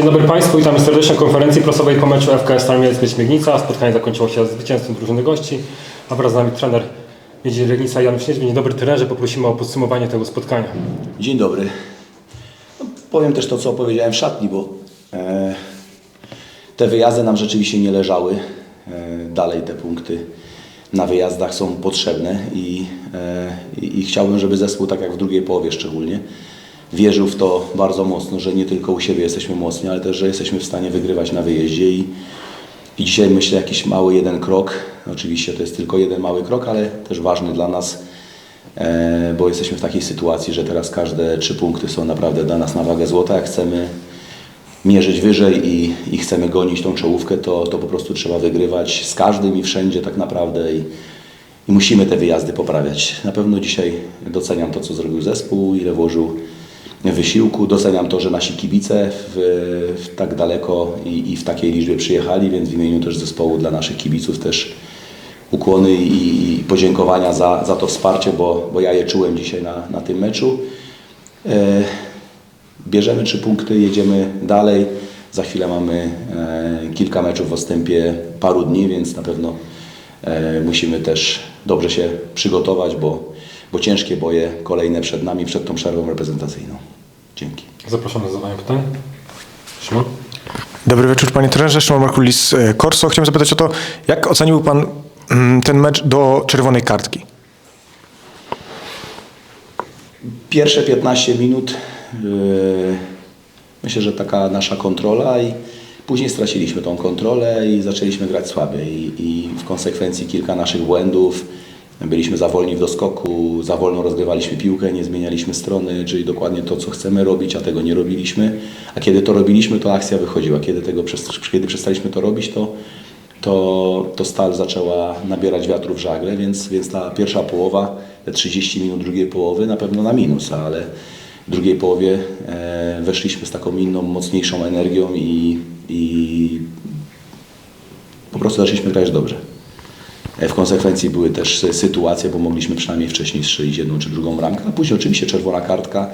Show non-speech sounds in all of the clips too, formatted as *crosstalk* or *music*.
Dzień dobry Państwu, witamy serdecznie konferencji prasowej po meczu FKS Stalmiec Miedź Miednica. Spotkanie zakończyło się zwycięstwem drużyny gości, a wraz z nami trener Miedzi Legnica Jan Śniedź. Dzień dobry trenerze, poprosimy o podsumowanie tego spotkania. Dzień dobry. No, powiem też to, co powiedziałem w szatni, bo e, te wyjazdy nam rzeczywiście nie leżały. E, dalej te punkty na wyjazdach są potrzebne i, e, i chciałbym, żeby zespół, tak jak w drugiej połowie szczególnie, wierzył w to bardzo mocno, że nie tylko u siebie jesteśmy mocni, ale też, że jesteśmy w stanie wygrywać na wyjeździe i, i dzisiaj myślę jakiś mały jeden krok, oczywiście to jest tylko jeden mały krok, ale też ważny dla nas, e, bo jesteśmy w takiej sytuacji, że teraz każde trzy punkty są naprawdę dla nas na wagę złota. Jak chcemy mierzyć wyżej i, i chcemy gonić tą czołówkę, to, to po prostu trzeba wygrywać z każdym i wszędzie tak naprawdę i, i musimy te wyjazdy poprawiać. Na pewno dzisiaj doceniam to, co zrobił zespół, ile włożył wysiłku. Doceniam to, że nasi kibice w, w tak daleko i, i w takiej liczbie przyjechali, więc w imieniu też zespołu dla naszych kibiców też ukłony i, i podziękowania za, za to wsparcie, bo, bo ja je czułem dzisiaj na, na tym meczu. E, bierzemy trzy punkty, jedziemy dalej. Za chwilę mamy e, kilka meczów w odstępie paru dni, więc na pewno e, musimy też dobrze się przygotować, bo, bo ciężkie boje kolejne przed nami, przed tą przerwą reprezentacyjną. Dzięki. Zapraszam do zadawania pytań. Szymon? Dobry wieczór panie trenerze, Szymon Markulis e, Korso. Chciałem zapytać o to, jak ocenił pan mm, ten mecz do czerwonej kartki? Pierwsze 15 minut yy, myślę, że taka nasza kontrola i później straciliśmy tą kontrolę i zaczęliśmy grać słabiej i, i w konsekwencji kilka naszych błędów. Byliśmy za wolni w doskoku, za wolno rozgrywaliśmy piłkę, nie zmienialiśmy strony, czyli dokładnie to, co chcemy robić, a tego nie robiliśmy. A kiedy to robiliśmy, to akcja wychodziła. Kiedy, tego, kiedy przestaliśmy to robić, to, to, to Stal zaczęła nabierać wiatru w żagle, więc, więc ta pierwsza połowa, te 30 minut drugiej połowy na pewno na minus, ale w drugiej połowie e, weszliśmy z taką inną, mocniejszą energią i, i po prostu zaczęliśmy grać dobrze. E, W konsekwencji były też sytuacje, bo mogliśmy przynajmniej wcześniej strzelić jedną czy drugą bramkę, a później oczywiście czerwona kartka.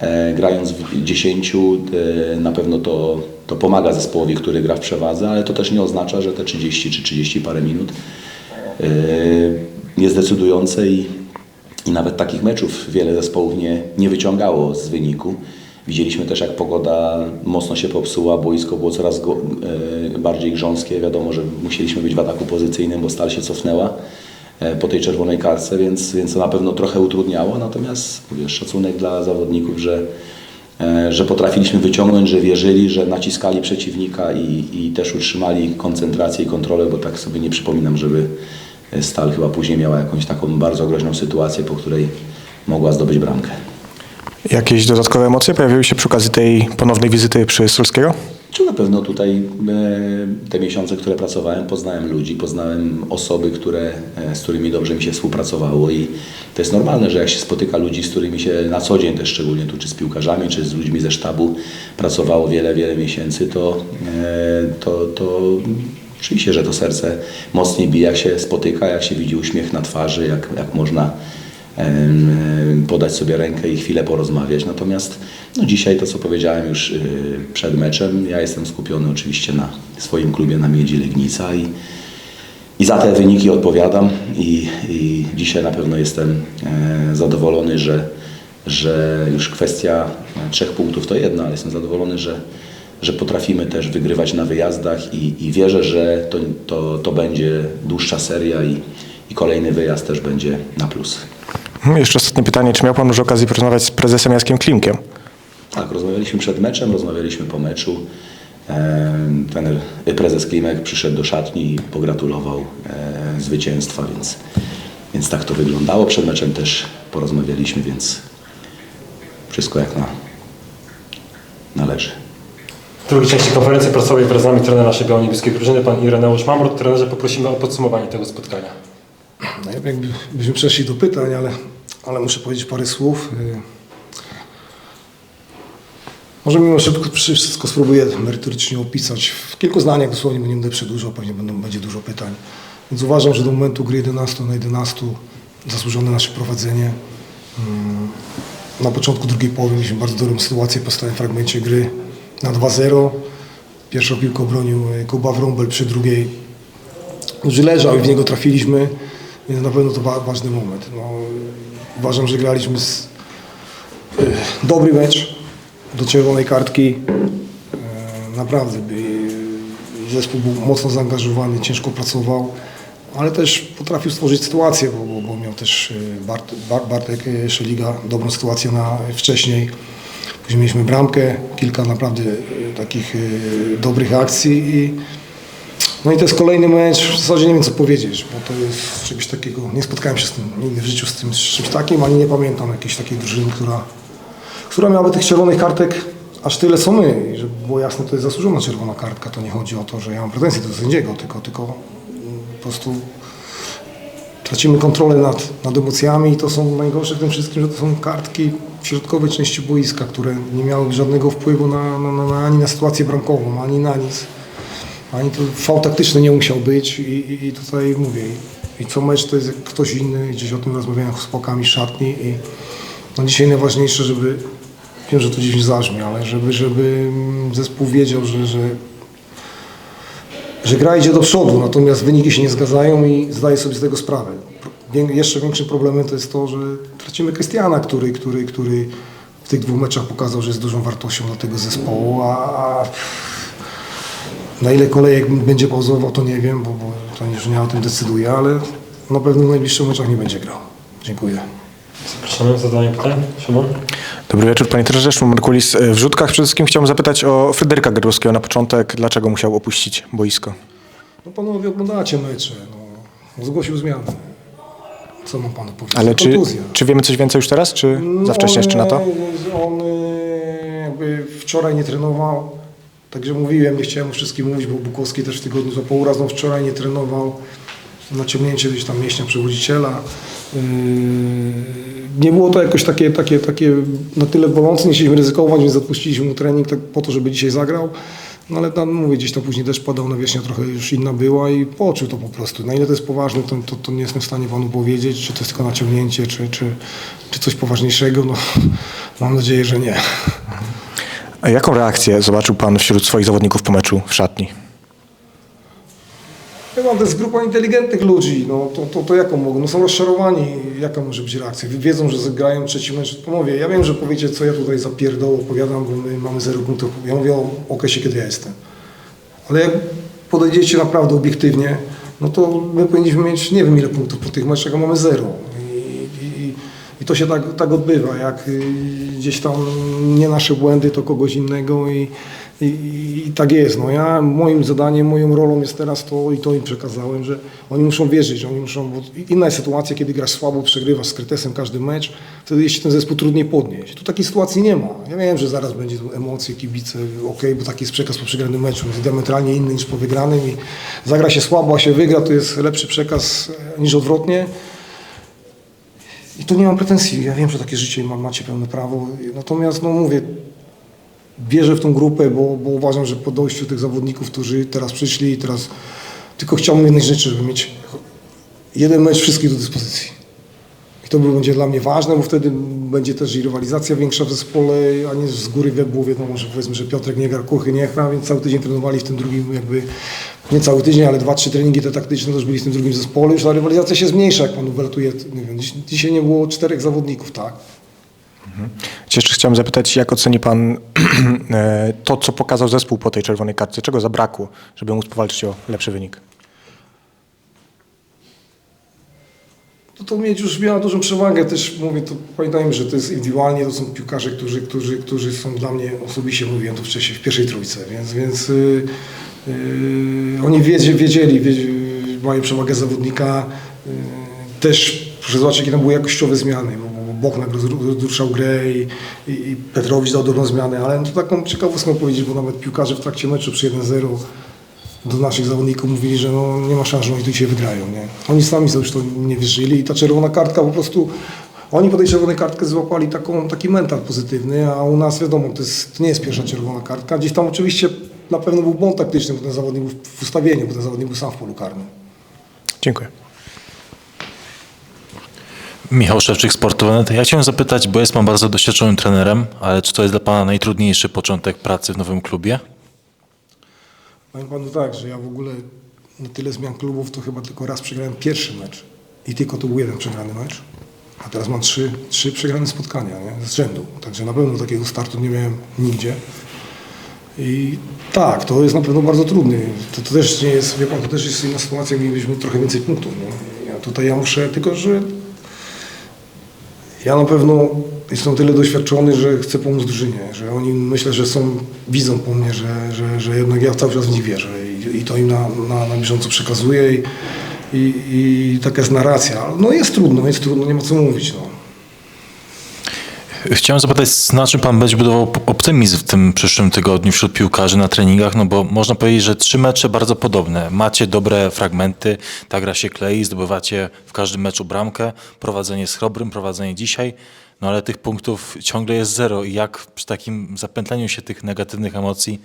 E, grając w 10 e, na pewno to, to pomaga zespołowi, który gra w przewadze, ale to też nie oznacza, że te 30 czy 30 parę minut jest decydujące i, i nawet takich meczów wiele zespołów nie, nie wyciągało z wyniku. Widzieliśmy też, jak pogoda mocno się popsuła, boisko było coraz e, bardziej grząskie. Wiadomo, że musieliśmy być w ataku pozycyjnym, bo stal się cofnęła e, po tej czerwonej kartce, więc, więc to na pewno trochę utrudniało. Natomiast mówię, szacunek dla zawodników, że, e, że potrafiliśmy wyciągnąć, że wierzyli, że naciskali przeciwnika i, i też utrzymali koncentrację i kontrolę, bo tak sobie nie przypominam, żeby Stal chyba później miała jakąś taką bardzo groźną sytuację, po której mogła zdobyć bramkę. Jakieś dodatkowe emocje pojawiły się przy okazji tej ponownej wizyty przy Solskiego? Czy na pewno tutaj e, te miesiące, które pracowałem, poznałem ludzi, poznałem osoby, które, e, z którymi dobrze mi się współpracowało i to jest normalne, że jak się spotyka ludzi, z którymi się na co dzień też szczególnie tu, czy z piłkarzami, czy z ludźmi ze sztabu pracowało wiele, wiele miesięcy, to, e, to, to oczywiście, że to serce mocniej bije, jak się spotyka, jak się widzi uśmiech na twarzy, jak, jak można podać sobie rękę i chwilę porozmawiać. Natomiast no dzisiaj to, co powiedziałem już y, przed meczem, ja jestem skupiony oczywiście na swoim klubie, na Miedzi Legnica i, i za te wyniki odpowiadam i, i dzisiaj na pewno jestem e, zadowolony, że, że już kwestia e, trzech punktów to jedna, ale jestem zadowolony, że, że potrafimy też wygrywać na wyjazdach i, i wierzę, że to, to, to będzie dłuższa seria i, i kolejny wyjazd też będzie na plus. Hmm, Jeszcze ostatnie pytanie, czy miał pan może okazję porozmawiać z prezesem Jackiem Klimkiem? Tak, rozmawialiśmy przed meczem, rozmawialiśmy po meczu. Trener, prezes Klimek przyszedł do szatni i pogratulował e, zwycięstwa, więc, więc tak to wyglądało. Przed meczem też porozmawialiśmy, więc wszystko jak na, należy. W drugiej części konferencji prasowej wraz z nami trener naszej biało-niebieskiej drużyny, pan Ireneusz Mamrot. Trenerze, poprosimy o podsumowanie tego spotkania. No, jakbyśmy przeszli do pytań, ale, ale muszę powiedzieć parę słów. Y, Może mimo wszystko, wszystko spróbuję merytorycznie opisać. W kilku zdaniach dosłownie, nie będę przedłużał, pewnie będą, będzie dużo pytań. Więc uważam, że do momentu gry 11 na 11 zasłużone nasze prowadzenie. Mm, Na początku drugiej połowy mieliśmy bardzo dobrą sytuację po stałym fragmencie gry. na 2-0. Pierwszą piłkę obronił e, Kuba Wrąbel, przy drugiej już leżał i w niego trafiliśmy, więc na pewno to wa- ważny moment. No, uważam, że graliśmy z, e, dobry mecz do czerwonej kartki. E, naprawdę by, zespół był mocno zaangażowany, ciężko pracował, ale też potrafił stworzyć sytuację, bo, bo, bo miał też e, Bart, Bar- Bartek e, Szeliga dobrą sytuację na, wcześniej. Później mieliśmy bramkę, kilka naprawdę takich dobrych akcji i no i to jest kolejny mecz, w zasadzie nie wiem co powiedzieć, bo to jest czegoś takiego, nie spotkałem się z tym nigdy w życiu z tym z czymś takim, ani nie pamiętam jakiejś takiej drużyny, która, która miałaby tych czerwonych kartek aż tyle co my. I żeby było jasne, to jest zasłużona czerwona kartka, to nie chodzi o to, że ja mam pretensje do sędziego, tylko, tylko po prostu tracimy kontrolę nad, nad emocjami i to są najgorsze w tym wszystkim, że to są kartki w środkowej części boiska, które nie miały żadnego wpływu na, na, na, ani na sytuację bramkową, ani na nic. Ani to fał taktyczny nie musiał być i, i, tutaj mówię, i, i co mecz to jest jak ktoś inny, gdzieś o tym rozmawiałem z chłopakami szatni i no dzisiaj najważniejsze, żeby, wiem, że to dziś zabrzmi, ale żeby, żeby zespół wiedział, że, że, że gra idzie do przodu, natomiast wyniki się nie zgadzają i zdaję sobie z tego sprawę. Jeszcze większym problemem to jest to, że tracimy Krystiana, który, który, który w tych dwóch meczach pokazał, że jest dużą wartością dla tego zespołu, a na ile kolejek będzie pauzował, to nie wiem, bo, bo to już nie o tym decyduje, ale na pewno w najbliższych meczach nie będzie grał. Dziękuję. Zapraszamy zadanie pytań. Szymon? Dobry wieczór panie trenerze, Szymon Markulis. W rzutkach przede wszystkim chciałbym zapytać o Fryderyka Gardłowskiego na początek. Dlaczego musiał opuścić boisko? No panowie oglądacie mecze, no. Zgłosił zmianę. Co mam panu powiedzieć? Ale czy, Kontuzja. czy wiemy coś więcej już teraz, czy za wcześnie jeszcze na to? e, On e, jakby wczoraj nie trenował, także mówiłem, nie chciałem o wszystkim mówić, bo Bukowski też w tygodniu złapał uraz, no wczoraj nie trenował, naciągnięcie gdzieś tam mięśnia przewodziciela. Yy, Nie było to jakoś takie, takie, takie na tyle bolące, nie chcieliśmy ryzykować, więc odpuściliśmy mu trening tak po to, żeby dzisiaj zagrał. No ale tam mówię, gdzieś tam później deszcz padał, nawierzchnia trochę już inna była i poczuł to po prostu. Na ile to jest poważne, to, to, to nie jestem w stanie panu powiedzieć, czy to jest tylko naciągnięcie, czy, czy, czy coś poważniejszego. No, *laughs* mam nadzieję, że nie. A jaką reakcję zobaczył pan wśród swoich zawodników po meczu w szatni? Ja mam, to jest grupa inteligentnych ludzi, no to, to, to jaką mogą? No są rozczarowani, jaka może być reakcja? Wiedzą, że zagrają trzeci mecz. Panowie, ja wiem, że powiecie, co ja tutaj za pierdołę opowiadam, bo my mamy zero punktów. Ja mówię o okresie, kiedy ja jestem. Ale jak podejdziecie naprawdę obiektywnie, no to my powinniśmy mieć nie wiem ile punktów po tych meczach, a mamy zero. To się tak, tak odbywa, jak y, gdzieś tam nie nasze błędy, to kogoś innego i, i, i tak jest. No ja, moim zadaniem, moją rolą jest teraz to i to im przekazałem, że oni muszą wierzyć, oni muszą, inna jest sytuacja, kiedy grasz słabo, przegrywasz z Kretesem każdy mecz, wtedy jest się ten zespół trudniej podnieść. Tu takiej sytuacji nie ma. Ja wiem, że zaraz będzie tu emocje, kibice, okej, bo taki jest przekaz po przegranym meczu, jest diametralnie inny niż po wygranym i zagra się słabo, a się wygra, to jest lepszy przekaz e, niż odwrotnie. I tu nie mam pretensji. Ja wiem, że takie życie ma, macie pełne prawo. Natomiast, no mówię, wierzę w tą grupę, bo, bo uważam, że po dojściu tych zawodników, którzy teraz przyszli i teraz tylko chciałbym jednej rzeczy, żeby mieć jeden mecz wszystkich do dyspozycji. To będzie dla mnie ważne, bo wtedy będzie też i rywalizacja większa w zespole, a nie z góry wie- było wiadomo, że powiedzmy, że Piotrek nie gra, Kuchy nie gra, więc cały tydzień trenowali w tym drugim jakby, nie cały tydzień, ale dwa, trzy treningi te taktyczne też byli w tym drugim zespole, już ta rywalizacja się zmniejsza, jak panu wylatuje, nie wiem, dzisiaj nie było czterech zawodników, tak? Jeszcze chciałem zapytać, jak oceni pan *clears throat* e, to, co pokazał zespół po tej czerwonej kartce? Czego zabrakło, żeby móc powalczyć o lepszy wynik? To, to mieć już miała dużą przewagę. Też mówię, to pamiętajmy, że to jest indywidualnie, to są piłkarze, którzy, którzy, którzy są dla mnie osobiście, mówiłem to wcześniej, w pierwszej trójce, więc, więc yy, yy, oni wiedzieli, wiedzieli, wiedzieli, mają przewagę zawodnika. Yy, też zobaczyć, jakie tam były jakościowe zmiany, bo, bo Bochnak rozruszał grę i, i, i Petrowicz dał dobrą zmianę, ale to taką ciekawostką powiedzieć, bo nawet piłkarze w trakcie meczu przy 1-0 do naszych zawodników mówili, że no, nie ma szans, że oni tu dzisiaj wygrają. Nie? Oni sami sobie już to nie wierzyli i ta czerwona kartka po prostu, oni po tej czerwonej kartce złapali taką, taki mental pozytywny, a u nas wiadomo, to, jest, to nie jest pierwsza czerwona kartka. Gdzieś tam oczywiście na pewno był błąd taktyczny, bo ten zawodnik był w ustawieniu, bo ten zawodnik był sam w polu karnym. Dziękuję. Michał Szewczyk, Sportowy. Ja chciałem zapytać, bo jest Pan bardzo doświadczonym trenerem, ale czy to jest dla Pana najtrudniejszy początek pracy w nowym klubie? Powiem panu tak, że ja w ogóle na tyle zmian klubów to chyba tylko raz przegrałem pierwszy mecz. I tylko to był jeden przegrany mecz. A teraz mam trzy, trzy przegrane spotkania nie? z rzędu. Także na pewno takiego startu nie miałem nigdzie. I tak, to jest na pewno bardzo trudny. To, to też nie jest, wie pan, to też jest inna sytuacja, mielibyśmy trochę więcej punktów. Ja tutaj ja muszę, tylko że ja na pewno jestem tyle doświadczony, że chcę pomóc drużynie, że oni myślę, że są, widzą po mnie, że, że, że jednak ja cały czas w nich wierzę i, i to im na, na, na bieżąco przekazuję i, i, i taka jest narracja. No jest trudno, jest trudno, nie ma co mówić. No. Chciałem zapytać, na czym Pan będzie budował optymizm w tym przyszłym tygodniu wśród piłkarzy na treningach, no bo można powiedzieć, że trzy mecze bardzo podobne. Macie dobre fragmenty, ta gra się klei, zdobywacie w każdym meczu bramkę, prowadzenie z Chrobrym, prowadzenie dzisiaj, no ale tych punktów ciągle jest zero i jak przy takim zapętleniu się tych negatywnych emocji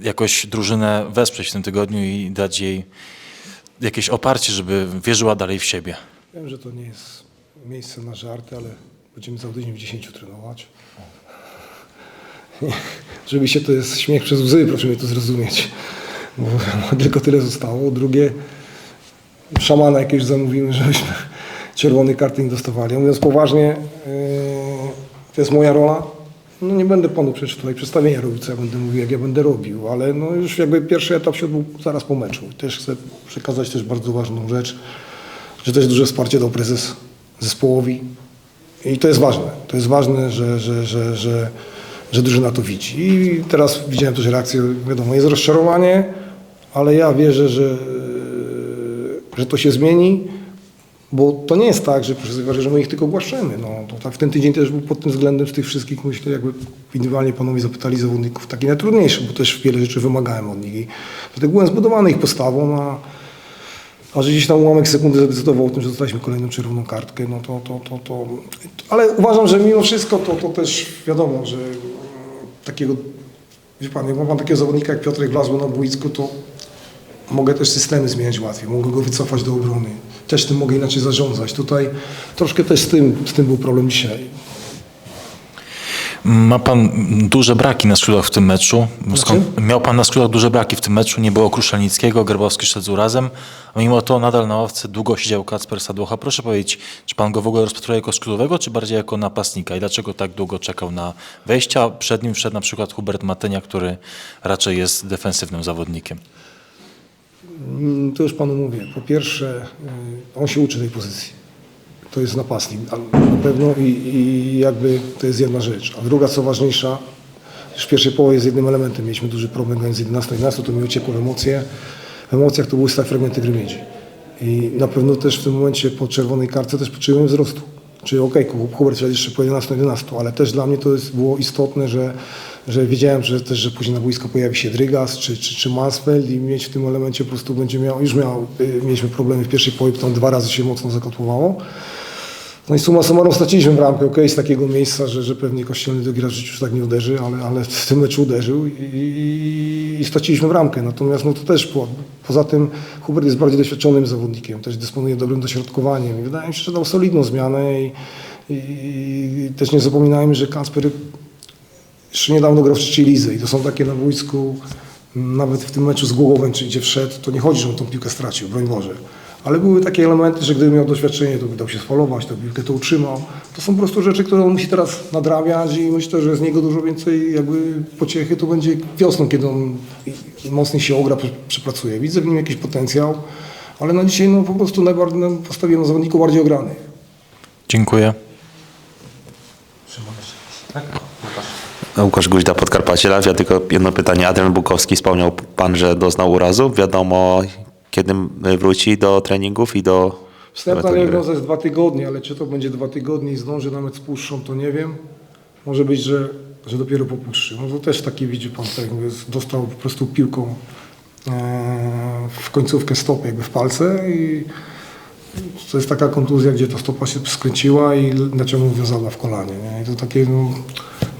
jakoś drużynę wesprzeć w tym tygodniu i dać jej jakieś oparcie, żeby wierzyła dalej w siebie. Wiem, że to nie jest miejsce na żarty, ale będziemy za tydzień w 10 trenować. Się to jest śmiech przez łzy, proszę mnie to zrozumieć. Bo *laughs* tylko tyle zostało. Drugie, szamana jakieś zamówimy, żebyśmy czerwony karty nie dostawali. Mówiąc poważnie, yy, to jest moja rola. No nie będę panu przecież tutaj przedstawienia robił, co ja będę mówił, jak ja będę robił, ale no już jakby pierwszy etap się odbył zaraz po meczu. Też chcę przekazać też bardzo ważną rzecz, że też duże wsparcie dał prezes zespołowi. I to jest ważne. To jest ważne, że, że, że, że, że drużyna to widzi. I teraz widziałem też reakcję, wiadomo, jest rozczarowanie, ale ja wierzę, że, że to się zmieni, bo to nie jest tak, że że my ich tylko głaszczemy. No, to tak w ten tydzień też był pod tym względem z tych wszystkich, myślę, jakby indywidualnie panowie zapytali zawodników, taki najtrudniejszy, bo też wiele rzeczy wymagałem od nich. I dlatego byłem zbudowany ich postawą, a a że gdzieś tam ułamek sekundy zadecydował o tym, że dostaliśmy kolejną czerwoną kartkę, no to, to, to, to... Ale uważam, że mimo wszystko to, to też wiadomo, że mm, takiego, wie pan, jak ma pan takiego zawodnika jak Piotrek Wlazło na boisku, to mogę też systemy zmieniać łatwiej, mogę go wycofać do obrony. Też tym mogę inaczej zarządzać. Tutaj troszkę też z tym, z tym był problem dzisiaj. Ma pan duże braki na skrzydłach w tym meczu. Skąd, miał pan na skrzydłach duże braki w tym meczu. Nie było Kruszelnickiego, Grabowski szedł z urazem. A mimo to nadal na ławce długo siedział Kacper Sadłocha. Proszę powiedzieć, czy pan go w ogóle rozpatruje jako skrzydłowego, czy bardziej jako napastnika? I dlaczego tak długo czekał na wejścia? Przed nim wszedł na przykład Hubert Matenia, który raczej jest defensywnym zawodnikiem. Mm, To już panu mówię. Po pierwsze, y, on się uczy tej pozycji. To jest napastnik na pewno i, i jakby to jest jedna rzecz. A druga, co ważniejsza, już w pierwszej połowie jest jednym elementem. Mieliśmy duży problem grając z 11 na 11, to mi uciekło w emocje. W emocjach to były stałe fragmenty gry miedzi. I na pewno też w tym momencie po czerwonej kartce też poczułem wzrostu. Czyli okej, okay, Hubert jeszcze po 11 na 11, ale też dla mnie to jest, było istotne, że, że wiedziałem, że też, że później na boisku pojawi się Drygas czy, czy, czy Mansfeld i mieć w tym elemencie po prostu będzie miał, już miał, y, mieliśmy problemy w pierwszej połowie, tam dwa razy się mocno zakotłowało. No i summa summarum straciliśmy bramkę, okej, z takiego miejsca, że, że pewnie Kościelny raz w życiu tak nie uderzy, ale, ale w tym meczu uderzył i, i, i straciliśmy bramkę. Natomiast no to też po, poza tym Hubert jest bardziej doświadczonym zawodnikiem, też dysponuje dobrym dośrodkowaniem i wydaje mi się, że dał solidną zmianę i, i, i też nie zapominajmy, że Kasper jeszcze niedawno grał w trzeciej lidze i to są takie na boisku, nawet w tym meczu z Głogowem, czy gdzie wszedł, to nie chodzi, że on tą piłkę stracił, broń Boże. Ale były takie elementy, że gdyby miał doświadczenie, to by dał się sfalować, to piłkę to utrzymał. To są po prostu rzeczy, które on musi teraz nadrabiać i myślę, że z niego dużo więcej jakby pociechy to będzie wiosną, kiedy on mocniej się ogra, prze- przepracuje. Widzę w nim jakiś potencjał, ale na dzisiaj no, po prostu najbardziej no, postawiłem na zawodników bardziej ogranych. Dziękuję. Łukasz Guźda, Podkarpacie. Ja tylko jedno pytanie. Adrian Bukowski wspomniał Pan, że doznał urazu. Wiadomo, kiedy wróci do treningów i do... Wstępna diagnoza jest dwa tygodnie, ale czy to będzie dwa tygodnie i zdąży nawet spuszczą, to nie wiem. Może być, że, że dopiero po puszczy. No to też taki widzi pan, mówię, dostał po prostu piłką e, w końcówkę stopy, jakby w palce i to jest taka kontuzja, gdzie ta stopa się skręciła i naciągnął wiązadła w kolanie. Nie? I to takie no,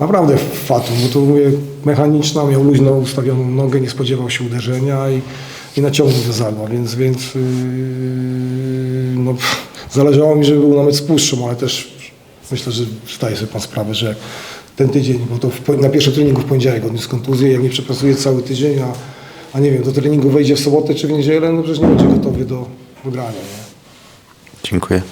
naprawdę fatum, bo to mówię mechaniczna, miał luźno ustawioną nogę, nie spodziewał się uderzenia i, i naciągnął wiązadła, więc, więc yy, no, Zależało mi, żeby był nawet z puszczą, ale też myślę, że zdaje sobie pan sprawę, że ten tydzień, bo to w, na pierwszym treningu w poniedziałek odniósł kontuzję, jak nie przepracuje cały tydzień, a, a nie wiem, do treningu wejdzie w sobotę czy w niedzielę, no przecież nie będzie gotowy do, do grania. Nie? Dziękuję.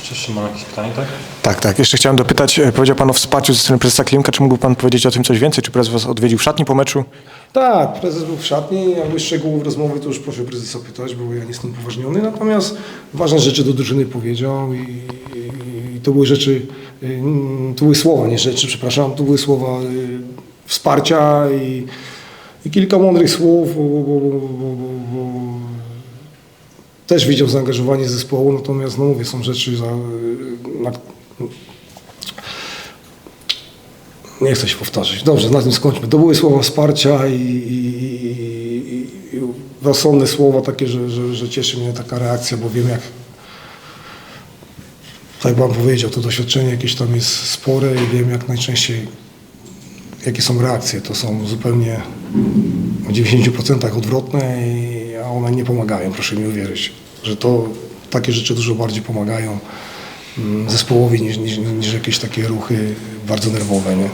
Jeszcze Szymon, jakieś pytanie, tak? Tak, tak. Jeszcze chciałem dopytać, e, powiedział Pan o wsparciu ze strony prezesa Klimka. Czy mógłby Pan powiedzieć o tym coś więcej? Czy prezes Was odwiedził w szatni po meczu? Tak, prezes był w szatni, jakby szczegółów rozmowy to już proszę prezesa pytać, bo ja nie jestem upoważniony, natomiast ważne rzeczy do drużyny powiedział i, i, i to były rzeczy, y, to były słowa, nie rzeczy, przepraszam, to były słowa y, wsparcia i, i kilka mądrych słów, bo, bo, bo, bo, bo, bo też widział zaangażowanie zespołu, natomiast no mówię, są rzeczy, za, na, nie chcę się powtarzać. Dobrze, na tym skończmy. To były słowa wsparcia i, i, i, i rozsądne słowa takie, że, że, że cieszy mnie taka reakcja, bo wiem jak tak Pan powiedział, to doświadczenie jakieś tam jest spore i wiem jak najczęściej jakie są reakcje. To są zupełnie w 90% odwrotne, i, a one nie pomagają, proszę mi uwierzyć, że to takie rzeczy dużo bardziej pomagają mm, zespołowi niż, niż, niż jakieś takie ruchy bardzo nerwowe. Nie?